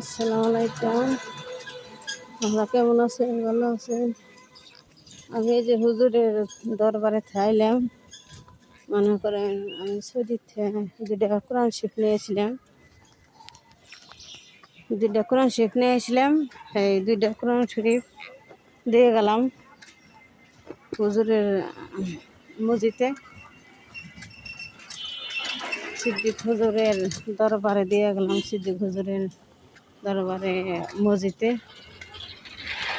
আসসালামু আলাইকুম। আমরা কেমন আছেন? ভালো আছেন? আমি যে হুজুরের দরবারে থাইলাম। মনে করেন আমি সৌদি দুটা কোরআন শিখ নিয়েছিলাম। দুইটা কোরআন শিখ নিয়েছিলাম। এই দুইটা কোরআন শরীফ দিয়ে গেলাম হুজুরের মসজিদে। সিদ্দিক হুজুরের দরবারে দিয়ে গেলাম, সিদ্দিক হুজুরের দরবারে মসজিদে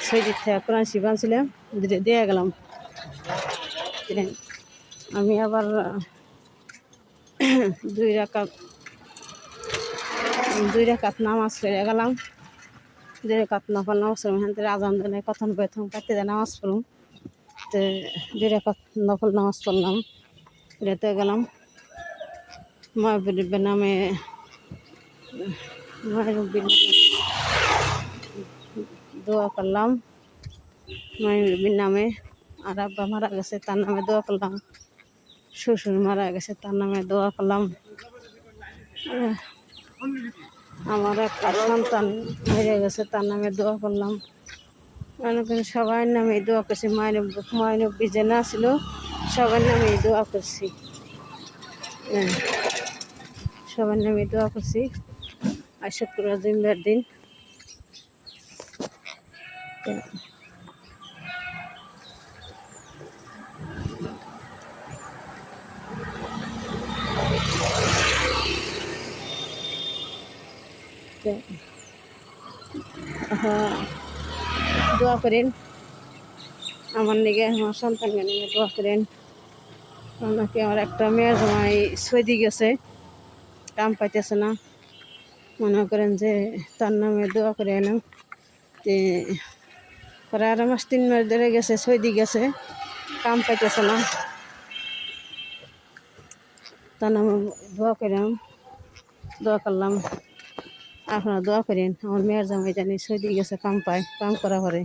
সৈদিক থেকে কোরআন শিব দিয়ে গেলাম। আমি আবার, দুই রাকাত দুই রাকাত নামাজ পড়ে গেলাম। দুই রাকাত নফল নামাজ পড়লাম, এখান থেকে আজান দিনে, কথন বেথন কাটতে দিয়ে নামাজ পড়লাম। তো দুই রাকাত নফল নামাজ পড়লাম, রেতে গেলাম। মাহবুবের নামে নামে দোয়া করলাম। মাহবুবের নামে। আর আব্বা মারা গেছে, তার নামে দোয়া করলাম। শ্বশুর মারা গেছে, তার নামে দোয়া করলাম। আমার একটা সন্তান হেরে গেছে, তার নামে দোয়া করলাম। করি সবার নামে দোয়া করছি। মায়ের মায়নব্বী যে না ছিল, সবার নামে দোয়া করছি। হ্যাঁ সবার নামে দোয়া করছি। আর শুক্রবার জুম্বার দিন। দোয়া করেন। আমার নিগে, আমার সন্তানকে নিয়ে দোয়া করেন। আমাকে আমার একটা মেয়ের জামাই সৌদি গেছে। কাম পাইতেছে না। মনে করেন যে তার নামে দোয়া করে এলাম যে প্রায় আড়াই মাস তিন মাস ধরে গেছে, সৌদি গেছে, কাম পাইতেছে না তার নামে দোয়া করলাম দোয়া করলাম, আপনারা দোয়া করেন, আমার মেয়ের জামাই জানি সৌদি গেছে, কাম পায়, কাম করা পরে।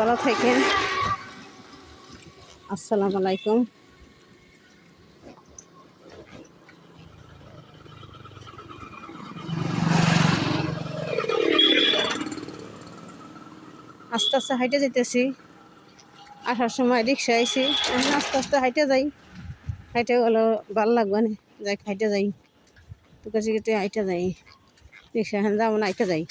ভালো থাকেন আসসালামু আলাইকুম। আস্তে আস্তে হাইটে যেতেছি। আসার সময় রিক্সা আমি আস্তে আস্তে হাইটে যাই। হাইটে গেলো ভালো লাগবে না। যাই হাইটে যাই। তো কাছে কেটে হাইটে যাই। রিক্সা এখানে যাব না, হাইটে যাই।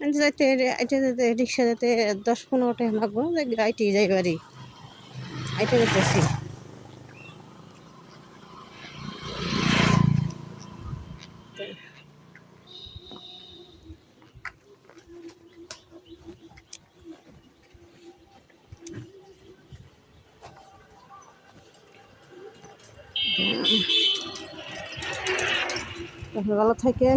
যাইতে হাইটে যেতে রিক্সা যেতে দশ পনেরো টাকা লাগবো। আইটি যাই বাড়ি। হাইটে যেতেছি ভালো থাকেন।